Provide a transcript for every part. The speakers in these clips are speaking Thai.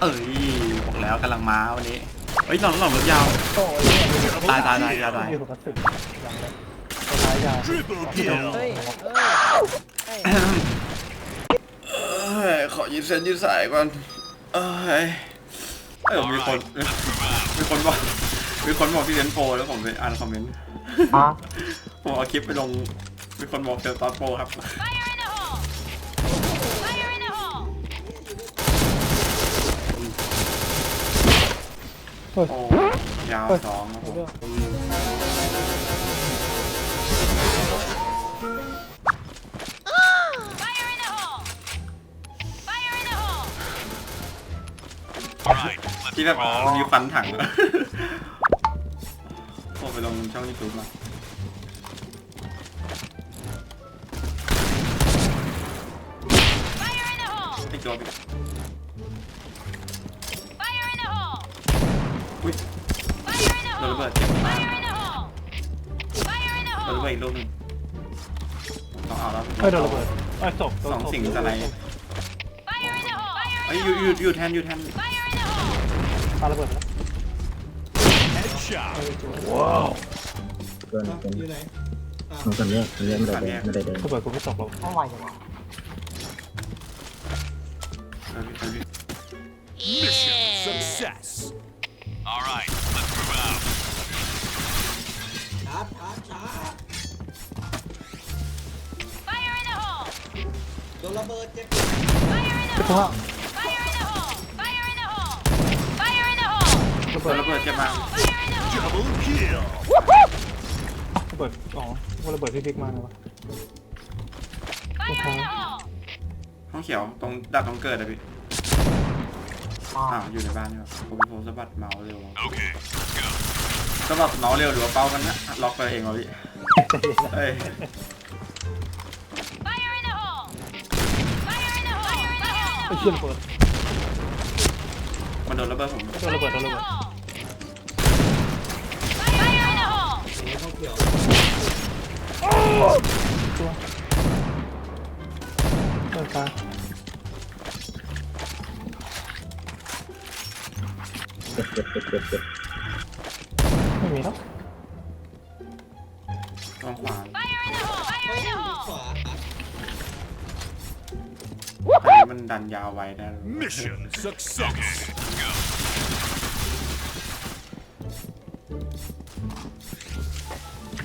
เอ้ยบอกแล้วกำลังมาวันนี้เฮ้ยหลอดหลอดรถยาว โอ้ยเนี่ยตายตายตายตาย อยู่กับสึกหลังเลยตัวท้ายยาว Triple kill. เฮ้ยเอ้ยขอยืดเส้นยืดสายก่อนเอ้ยเออมีคนมีคนบอกมีคนบอกที่เรียนโปรแล้วผมไปอ่านคอมเมนต์ผมเอาคลิปไปลงมีคนบอกเจอตอนโปรครับ Fire โอ้ยาวสองครับผมเรื่อง Fire in the hole! Fire in the hole! All right, let's ที่แบบ move มัน out. มีฟันถังอะผมไปลงช่องยูทูบมา สองศพสิ่งสไลด์ Fire in the hole! Fire เอ้ย in อยู่ the อยู่ hole! อยู่แทนอยู่แทน Fire in the hole! ปาระเบิดแล้ว Headshot. ว้าวเกินเกินมันคนเรียกคนเรียกไม่ได้เดินไม่ได้เดินระเบิดกูไม่ตกหรอกต้องไวจังวะเออพี่เออพี่ Mission success. All right, ระเบิดเจ็บ Fire in the เพระ hole! Fire in the hole! Fire in the hole! Fire in the hole! ระเบิดระเบิดเจ็บมาก Fire in the hole! ระเบิดอ๋อว่าระเบิดที่พลิกมาเลยวะ Fire in the hole! ห้องเขียวตรงดับตรงเกิดอะพี่อ้าวอยู่ในบ้านนี่หว่าผมผมสะบัดเมาส์เร็วสะบัดเมาส์เร็วหรือว่าเป้ากันนะล็อกไปเองวะพี่เอ้ย ไอ้ hole! เชี่ยระเบิดมันโดนระเบิดผมโดนระเบิดโดนระเบิด Fire in the hole! สีเขาเขียวตัวเดินตาเจ็บเจ็บเจ็บเจ็บ ดันยาวไว้ได้ Mission success. Okay, let's go.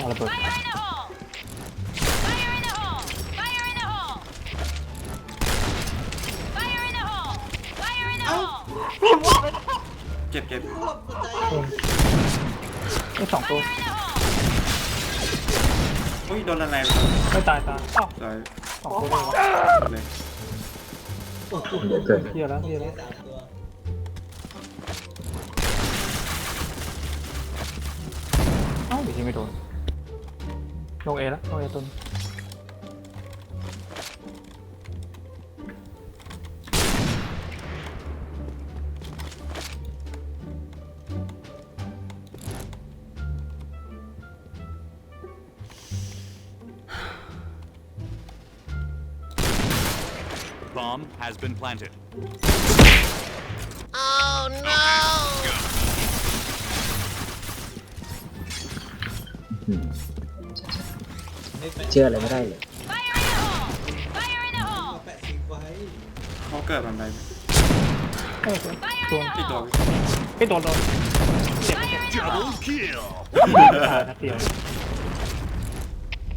ปาระเบิด Fire in the hole! Fire in the hole! Fire in the hole! Fire in the hole! Fire in the hole! เจ็บเจ็บเพิ่มไอ้สองตัว Fire in the hole! อุ้ยโดนอะไรไม่ตายตายอ้าวเลยสองตัวเลยวะเลย เดี๋ยวเกิดเฮียแล้วเฮียแล้วสามตัวเอ้าเดี๋ยวยิงไม่โดนลงเอแล้วลงเอตุน Bomb has been planted. อืม ไม่แปะ เชื่ออะไรไม่ได้เลย Fire in the hole! Fire in the เอา hole! แปะสีไว้ เขาเกิดมันไป เอ้ยตัว Fire ตัว in the ที่ตัว hole! ไอ้ยโดนโดนเจ็บ Fire in the Double hole! kill. ตายนัดเดียว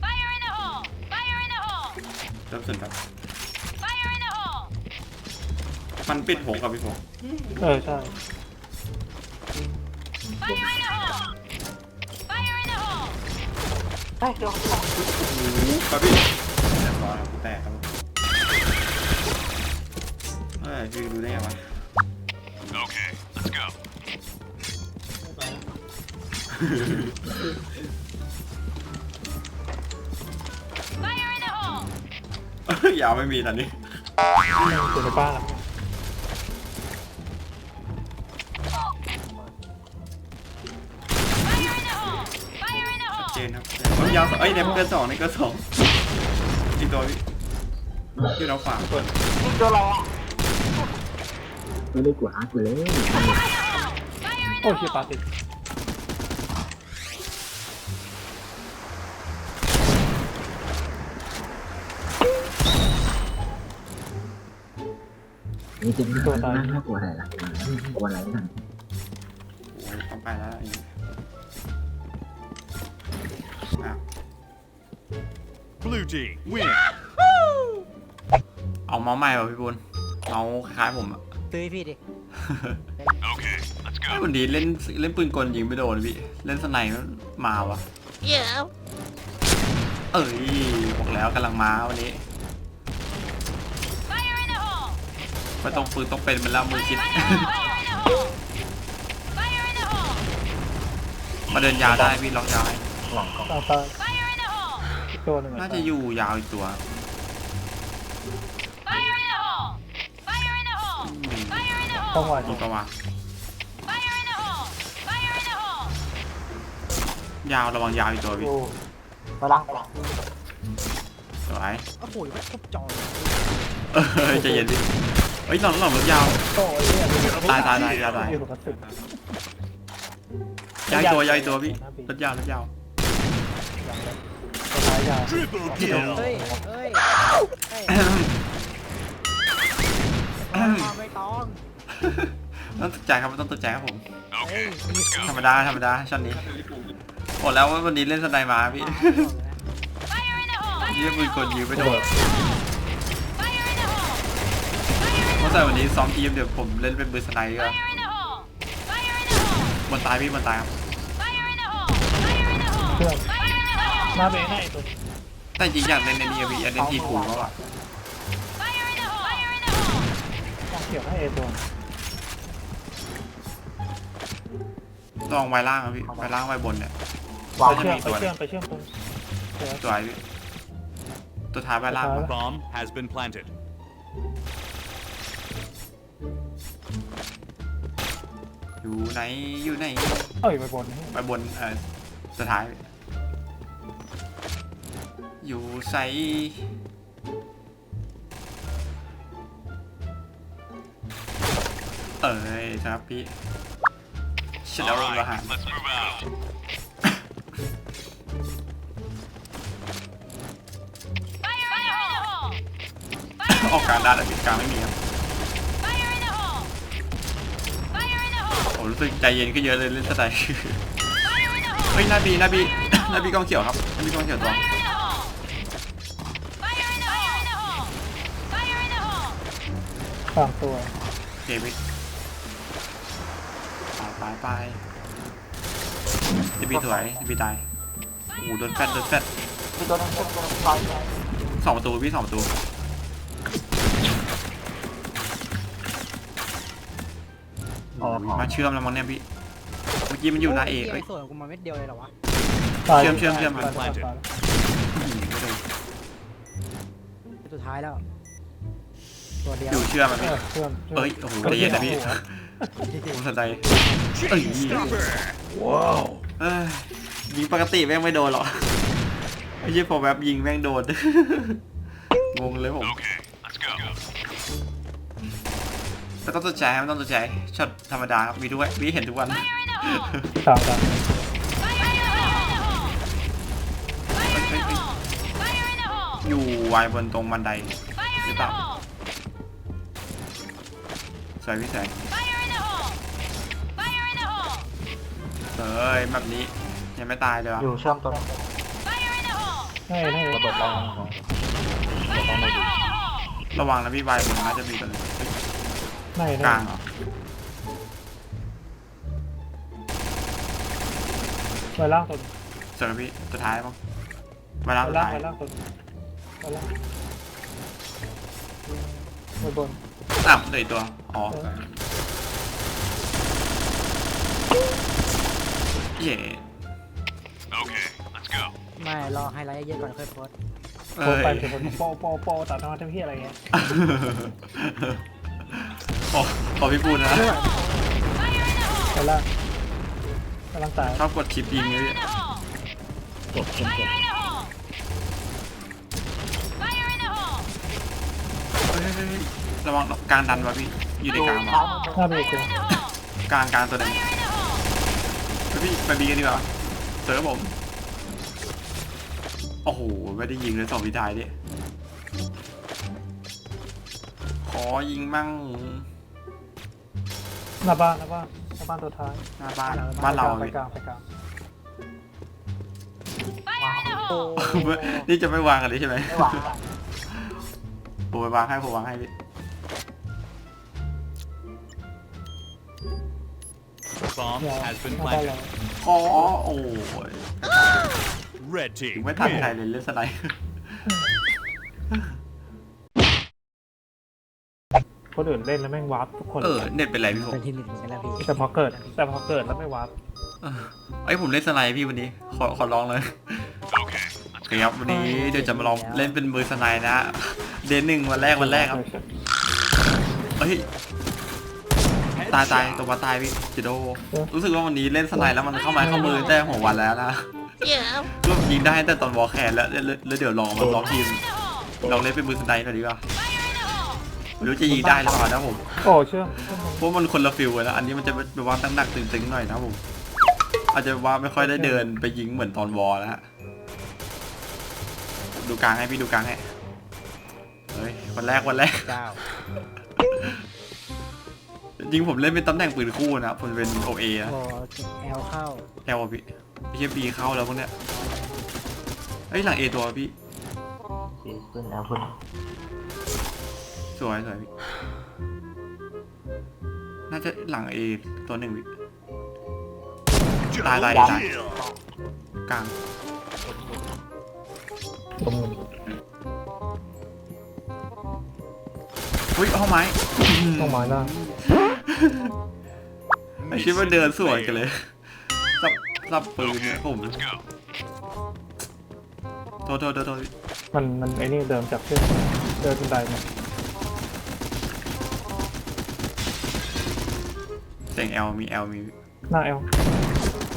Fire in the hole! Fire in the hole! เริ่มสุดครับ มันปิดหัวกับพี่ผมเออใช่ Fire in the hole! Fire in the hole! ครับพี่เรียบร้อยครับกูแตกครับเฮ้ยพี่รู้ได้ไงวะ Okay, let's go. ไม่ไปแล้ว Fire in the hole! ยาวไม่มีตอนนี้ อยู่ในบ้าน ยาวเอ้ยเนี่ยมันเกินสองนี่เกินสองอีกตัวพี่อยู่ทางขวาเปิดไม่ได้กลัวอาร์ตเลยโอ้ยเชียปาติดนี่จริงๆน่าน่ากลัวอะไรล่ะกลัวอะไรกันโอ้ยต้องไปแล้ว Blue team win. เอาเมาส์ใหม่ป่ะพี่บุญเมาส์คล้ายๆผมอะซื้อให้พี่ดิ Okay, let's ไอ้ go. วันนี้เล่นเล่นปืนกลยิงไม่โดนพี่เล่นสไนมันมาวะ Yeah. เอ้ยบอกแล้วกำลังมาวันนี้ Fire in the hole. ไม่ต้องปืนต้องเป็นมันแล้วมือคิด Fire in the hole. Fire in the hole. มาเดินยาวได้พี่ลองยาวให้ตาตา Fire in the hole. อีก ตัวหนึ่งน่าจะอยู่ยาวอีกตัว Fire in the hole. Fire in the hole. Fire in the ต้อง hole. วางตรงกว่า Fire in the hole. Fire in the hole. ยาวระวังยาวอีกตัวพี่ดูสวยโอ้โหไม่ทุบจอเออใจเย็นดิเฮ้ยหลังหลังรถยาว โต้ไอ้เนี่ยตายตายตายยาวตายอยู่กับกระสุนยาวอีกตัวยาวอีกตัวพี่รถยาวรถยาวตัวท้าย เฮ้ยเฮ้ยเฮ้ยมาไม่ต้องต้องตกใจครับต้องตกใจครับผม Okay, let's ธร go. รมดาธรรมดาช็อตนี้บอกแล้วว่าวันนี้เล่นสไนมาพี่ Fire in the hole. ยี่ปืนกลยิงไม่โดน Fire in the hole. เพราะแต่วันนี้ซ้อมทีมเดี๋ยวผมเล่นเป็นปืนสไนก็ Fire in the hole. Fire in the hole. บนตายพี่บนตายครับ Fire in the hole. Fire in the hole. เพื่อน Fire in the hole. หน้าเบรกให้ตัวแต่จริงอยากเล่นในนี้อะพี่อยากเล่นทีคูเขาอะ Fire in the hole. Fire in the hole. ต้องเขียวให้เอตัวลองไว้ล่างอะพี่ไว้ล่างไว้บนเนี่ยไปก็จะเชื่อมมีไปตัวเชื่อมไปเชื่อมตัวเดี๋ยวตัวไอ้พี่ตัวท้ายไว้ล่างตัวท้ายปะ Bomb has been planted. อยู่ไหนอยู่ไหนเอ้ยไปบนไปบนเอ่อตัวท้าย อยู่ใสเอ้ยครับพี่ฉันเอา All ละหาร right, let's move out. Fire in the hole. ออกกลารได้แต่ปิดกลางไม่มีครับ Fire in the hole. Fire in the hole. ผมรู้สึกใจเย็นขึ้นเยอะเลยเล่นสไตล์ Fire in the hole. เฮ้ยหน้าบีหน้าบีหน้าบีกองเขียวครับหน้าบีกองเขียวตัว สามตัวโอเคพี่ไปไปไปจะบีถอยจะบีตายโอ้โหโดนแฟดโดนแฟดสองประตูพี่สองประตูโอ้ยมาเชื่อมแล้วมั้งเนี่ยพี่เมื่อกี้มันอยู่หน้าเอกเอ้เอ้ยยส่วนกูมาเม็ดเดียวเลยเหรอวะตายเชื่อมเชื่อมเชื่อมตายตายตายอืมไม่โดนสุดท้ายแล้ว ตัวเดียวอยู่เชื่อมอะเอพี่อเชื่อมชื่มเอ้ย โอ้โหใจเย็นนะพี่ผมสนใจเอ้ย Wow. เอ้ยยิงปกติแม่งไม่โดนหรอกไอ้ยี่พอแบบยิงแม่งโดน งงเลยผม Okay, let's go. แต่ต้องตัวใจครับต้องตัวใจช็อตธรรมดาครับมีทุกวันมีเห็นทุกวัน Fire in the hole. สามสาม Fire in the hole. Fire in the hole. Fire in the hole. อยู่วายบนตรงบันได Fire in the Stop. hole. สวยพี่แสง Fire in the hole. Fire in the hole. เอ้ยแบบนี้ยังไม่ตายเลยวะอยู่เชื่อมตัว Fire in the hole. ให้ให้ระเบิดตาย Fire in the hole. ระวังนะพี่วายบนน่าจะมีตัวหนึงเฮ้ยให้กให้ลางเหรอไว้ล่างตัวสวยนะพี่ตัวท้ายมั้งเวลาไว้ตัวล่างท้ายไว้ล่างตัวไว้ล่างไว้บน อะเหลยตัว อ๋อเออเย่ Okay, let's go. ไม่รอไฮไลท์เยอะก่อนค่อยโพสต์เอ้โปรไปยถึงคนโปรโปรโปรตัดมาทั้งที่อะไรเงี้ยขอขอพี่ปูนะไว้ล่างไว้ล่างตายชอบกดชิปยิงเลย Fire in the hole. เจ็บเจ็บ Fire เจ็บ in the hole. Fire in the hole. เฮ้ยเฮ้ยเฮ้ย ระวังการดันวะพี่ อยู่ในกลางหมาน้าเบรกเลยกลางกลางตัวหนึงไปพี่ไปบีกันดีกว่าเจอผม โอ้โห ไม่ได้ยิงเลยสองวิทายดิขอยิงมั่งหน้าบ้านหน้าบ้านหน้าบ้านตัวท้ายหน้าบ้านบ้านเราไปพี่กลางไปกลาง Fire in the hole! นี่จะไม่วางกันเลยใช่ไหมไม่วางผมไปวางให้ผมวางให้พี่ Bomb เนี่ย has ห been น้าบ้าน planted. เราขอโอ้ย Red ถึ team. งไม่ทัน win. ใครเลยเล่นสไนด์คนอื่นเล่นแล้วแม่งวาร์ปทุกคนเออเน็ตเป็นไรพี่ผมเป็นที่หนึ่งเหมือนกันแล้วพี่ แต่พอเกิด แต่พอเกิดแล้วไม่วาร์ปเออไอยผมเล่นสไนด์พี่วันนี้ ขอขอลองเลย Okay. โอเคครับวันนี้เดี๋ยวจะมาลองเล่นเป็นมือสไนด์นะ เดนหนึ่งวันแรกวันแรกครับ เฮ้ย ตายตายตัวมาตายพี่จิโด รู้สึกว่าวันนี้เล่นสไนด์แล้วมันเข้ามาเข้ามือแต่หัววันแล้วนะก็ยิงได้แต่ตอนวอลแคนแล้วแล้วแล้วเดี๋ยวลองมาลองทีมลองเล่นเป็นมือสไนด์หน่อยดีกว่าไม่รู้จะยิงได้หรือเปล่านะผมโอ้เชื่อมเชื่อมเพราะมันคนละฟิลเลยนะอันนี้มันจะเป็นว่าตั้งหนักตึงๆหน่อยนะผมอาจจะว่าไม่ค่อยได้เดินไปยิงเหมือนตอนวอลแล้วฮะดูกลางให้พี่ดูกลางให้เฮ้ยวันแรกวันแรกเก้า จริงผมเล่นเป็นตำแหน่งปืนคู่นะผมเป็นโอเอนะพอแอลเข้าแอลพี่พี่เชฟบีเข้าแล้วพวกเนี้ยเฮ้ยหลังเอตัวพี่ขึ้นแล้วขึ้นสวยสวยพี่น่าจะหลังเอตัวหนึ่งพี่ตายตายตาย Kill. กลางตรงอุ้ยห้องไม้ ต้องมาได้ ไม่คิดว่าเดินสวนกันเลยสับสับปืนเนี่ยผม Let's go. โทษโทษโทษโทษมันมันไอ้นี่เดิมจากเชื่อมเดินบันไดมาเสียงแอลมีแอลมีหน้าเอล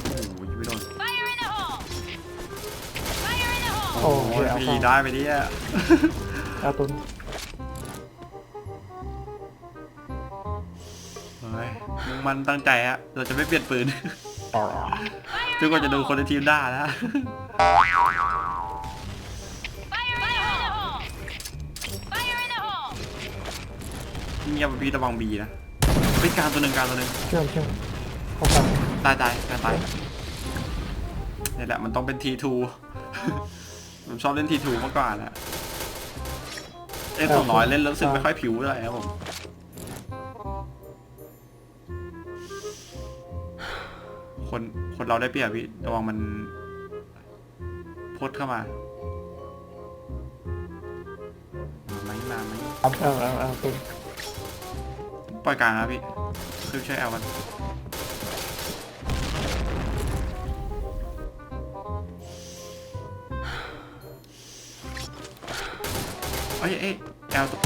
โอ้โหยิงไม่โดน Fire in the hole! Fire in the hole! โอ้โอ้เอยลไปเข้ายิงได้ไปดิอะเอลตุน มึงมันตั้งใจฮะ เราจะไม่เปลี่ยนปืนเอลเอลจนกว่าจะโดนคนในทีมด่านะ Fire in the hole! Fire in the hole! เงียบพี่ระวังบีนะไปกลางตัวหนึ่งกลางตัวหนึ่งเชื่อมเชื่อมเข้าไปตายตายตายตายนี่แหละมันต้องเป็นทีทู ผมชอบเล่นทีทูมากกว่านะเอ้สองร้อยเล่นแล้วรู้สึกไม่ค่อยผิวเลยครับผม คนคนเราได้เปรียบพี่ระวังมันพดเข้ามามาไหมมาไหมเอลเอลเอลตุนปล่อยกลางนะพี่คือใช้แอลกันเอ้ยเอ้ยแอลตัว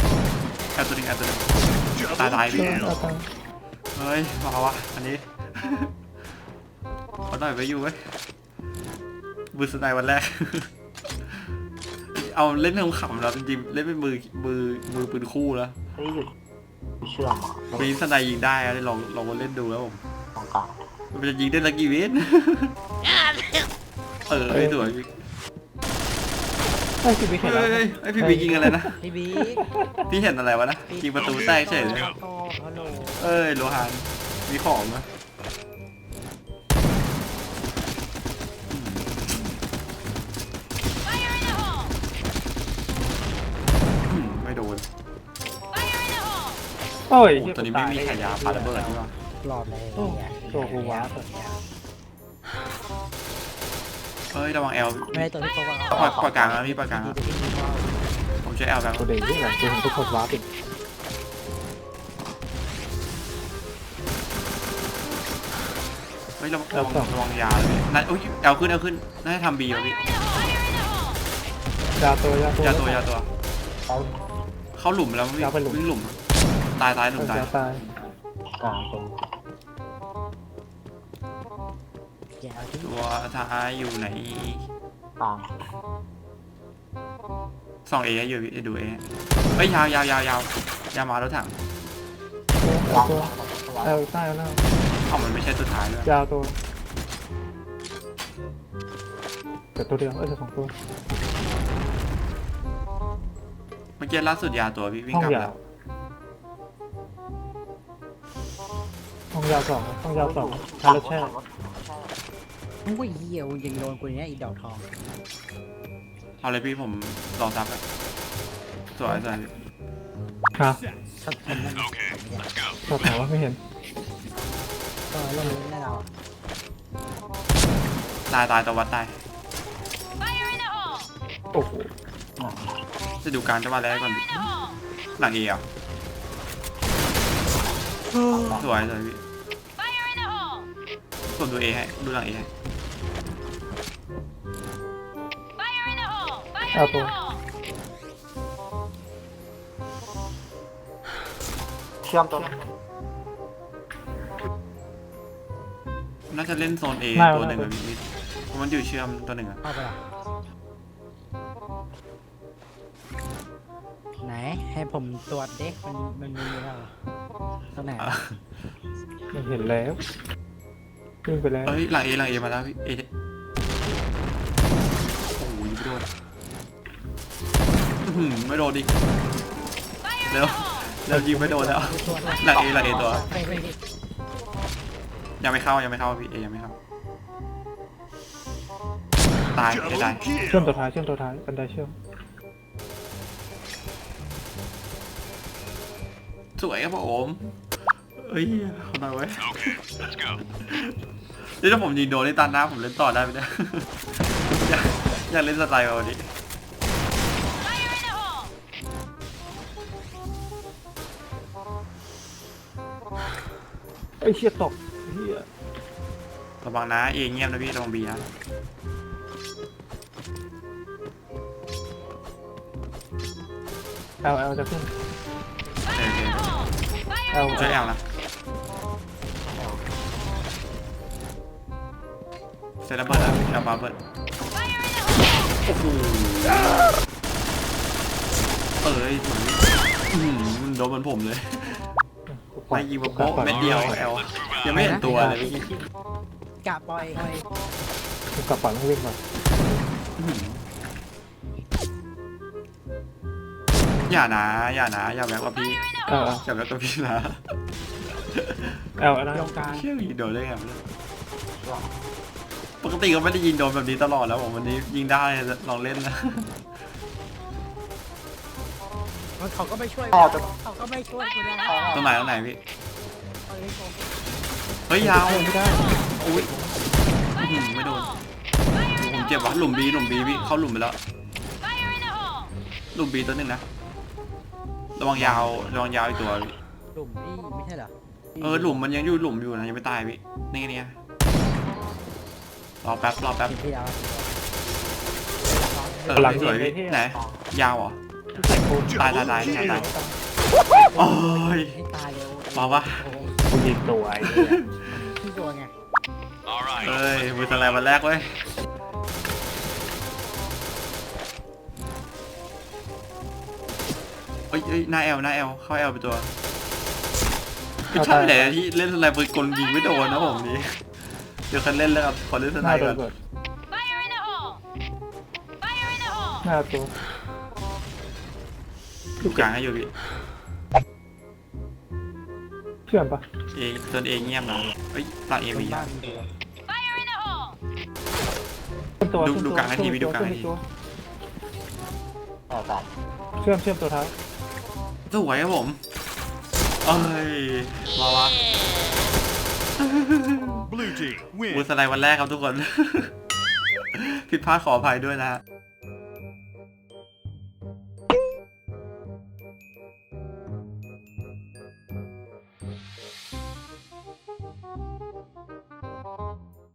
แอลตัวหนึงแอลตัวหนึงตายตายพี่เชื่อเอลตังเฮ้ยมาวะอันนี้ เอาหน่อยไปอยู่เว้ยมือสไนด์วันแรก เอาเล่นขำๆแล้วจริงๆเล่นเป็นมือมือมือปืนคู่แล้วเฮ้ยหยุดเชื่อมมีสไนด์ยิงได้อะลองลองมาเล่นดูแล้วผมตรงกลางมันจะยิงได้ละกี่วินเออไอ้สวยพี่ไอ้ยพี่บิ๊กเห็นเฮ้แล้วยเฮ้ยไอ้พี่บียิงอะไรนะพี่บิ๊กพี่เห็นอะไรวะนะยิงประตูแตกเฉยเลยโอ้ฮัลโหลเอ้ยโลหานมีของนะ โอ้ยโอ้ตัวนี้ไม่มีขายาปาระเบิดใช่ปะรอบเลยโอ้เนี่ยตัวกูวาร์ปเฮ้ยระวังแอลไม่ได้ตัวที่เขาว่าปล่อยปล่อยกลางนะพี่ปล่อยกลางนะที่ที่เขาผมช่วยแอลแบบตัวเด็กที่หลังกูเห็นทุกคนวาร์ปอีกเฮ้ยระวังระวังระวังยาเลยนั่นโอ้ยแอลขึ้นแอลขึ้นน่าจะทำบีแล้วพี่ยาตัวยาตัวยาตัวยาตัวเอาเข้าหลุมแล้วพี่ยาไปหลุมวิ่งหลุม ตายตายหลุมตายยาตายกลางตรงอย่าเอาที่ตัวท้ายอยู่ไหนกลางสองเออยู่พี่ดูเอเฮ้ยยาวยาวยาวยาวยาวมาแล้วถังโอ้ตัวเอลใต้เอาหน้าเอ้ามันไม่ใช่สุดท้ายด้วยยาวตัวเกิดตัวเดียว เออเดี๋ยวสองตัว เมื่อกี้ล่าสุดยาตัวพี่วิ่งห้องกลับยาแล้วว ห้องยาวสองห้องยาวสองทารถแช่มึงว่าเหี้ยมึงยังโดนกูเนี่ยอีดอกทอง เอาเลยพี่ผมรอซับแล้วสวยสวยฮะถ้าคนนั้น Okay, let's go. ชอบถามว่าไม่เห็นก็เล่นแน่เราตายตายตัววัดตาย Fire in the hole! โอ้โหจะดูการจะมาแล้วก่อน Fire in the hole! หลังเออะสวยสวยพี่ ผมดูเอให้ดูหลังเอให้ Fire in the hole! Fire Ah, in the po. hole! เชื่อมตัวน่าจะเล่นโซนเอไม่ตัวหนึ่งไม่ อะพี่เพราะมันอยู่เชื่อมตัวหนึ่งอะเข้าไปละไหนให้ผมตรวจเด็กมันมันมีแล้วเหรอตรงไหนอะ ไม่เห็นแล้ว วิ่งไปแล้วเอ้ยหลังเอหลังเอมาแล้วพี่เอโอ้โหยิงไม่โดนอื้อหือไม่โดนดิ Fire in เร็ the ว hole! เร็วยิงไม่โดนแล้วตรวจหลังเอหลังเอตัวไปไปไปยังไม่เข้ายังไม่เข้าพี่เอยังไม่เข้าตายเอตาย Double เชื่อม kill. ตัวท้ายเชื่อมตัวท้ายบันไดเชื่อมสวยครับผม เอ้ยขอหน่อยไว้ย Okay, let's go. นี่ถ้าผมยิงโดนในตาหน้าผมเล่นต่อได้ไหมเนี่ย อยากอยากเล่นสไตล์แบบนี้ Fire in the hole! ไอ้ยเชี่ยตกเฮียระวังนะเอเงียบนะพี่ระวังบีนะเอลเอลจะขึ้นโอเคโอเคเอลผมช่วยแอลนะ เสร็จแล้วเปิดแล้วแอลปาเปิดโอ้โหเอ้ยสวยอื้อหือมันโดนเหมือนผมเลยไม่ยิงมาโป๊ะเม็ดเดียวแอลยังไม่เห็นตัวเลยเมื่อกี้กะปล่อยปล่อยกูกลับก่อนต้องวิ่งก่อนอย่านะอย่านะอย่าแบบกับพี่เอออย่าแบบกับพี่นะ เอลเอลนะตรงกลางเชื่อยิงโดนได้ไงวะเนี่ย ปกติก็ไม่ได้ยิงโดนแบบนี้ตลอดแล้วผมวันนี้ยิงได้ลองเล่นนะมันเขาก็ไม่ช่วยกูเขาก็ไม่ช่วยกูนะตรงไหนตรงไหนพี่ เอาเลยผมเฮ้ยยาวไม่ได้อุ้ยอื้อหือไม่โดนผมเจ็บวะหลุมบีหลุมบีพี่เข้าหลุมไปแล้ว Fire in the hole! หลุมบีตัวหนึ่งนะระวังยาวระวังยาวอีกตัวพี่หลุมนี่ไม่ใช่เหรอเออหลุมมันยังอยู่หลุมอยู่นะยังไม่ตายพี่นี่ไงนี่ไง รอแป๊บรอแป๊บทีเดียวเออสวยพี่ไหนยาวเหรอใส่กูตายตายตายตายตายโอ้ยให้ตายเร็วบอกว่าโอ้โหกูยิงตัวไอ้เหี้ยที่ตัวไง All right. เอ้ยมือสไลด์วันแรกเว้ยเอ้ยเอ้ยหน้าแอลหน้าแอลเข้าแอลไปตัวไม่ใช่ไหนที่เล่นสไลด์ปืนกลยิงไม่โดนนะผมนี่ เดี๋ยวคันเล่นแล้วครับขอเล่นสหไลน้าด์โดก่อนนเบิด Fire in the hole! Fire in the hole! หน้าตัวดูกลางให้อยู่พี่เชื่อมปะเอจนเอเงียบนะเอ้ยหลังเอตรงมีบ้านมีตัว Fire in the hole! ขึ้นตัวดูขึ้นดูตัวกลางให้ทีขึ้นวีดูกลางให้ทีตัวเชื่อมเชื่อมตัวท้ายสวยครับผมเอ้ยมาวะ Blue team มือ win. สไลด์วันแรกครับทุกคน ผิดพลาดขออภัยด้วยนะฮะ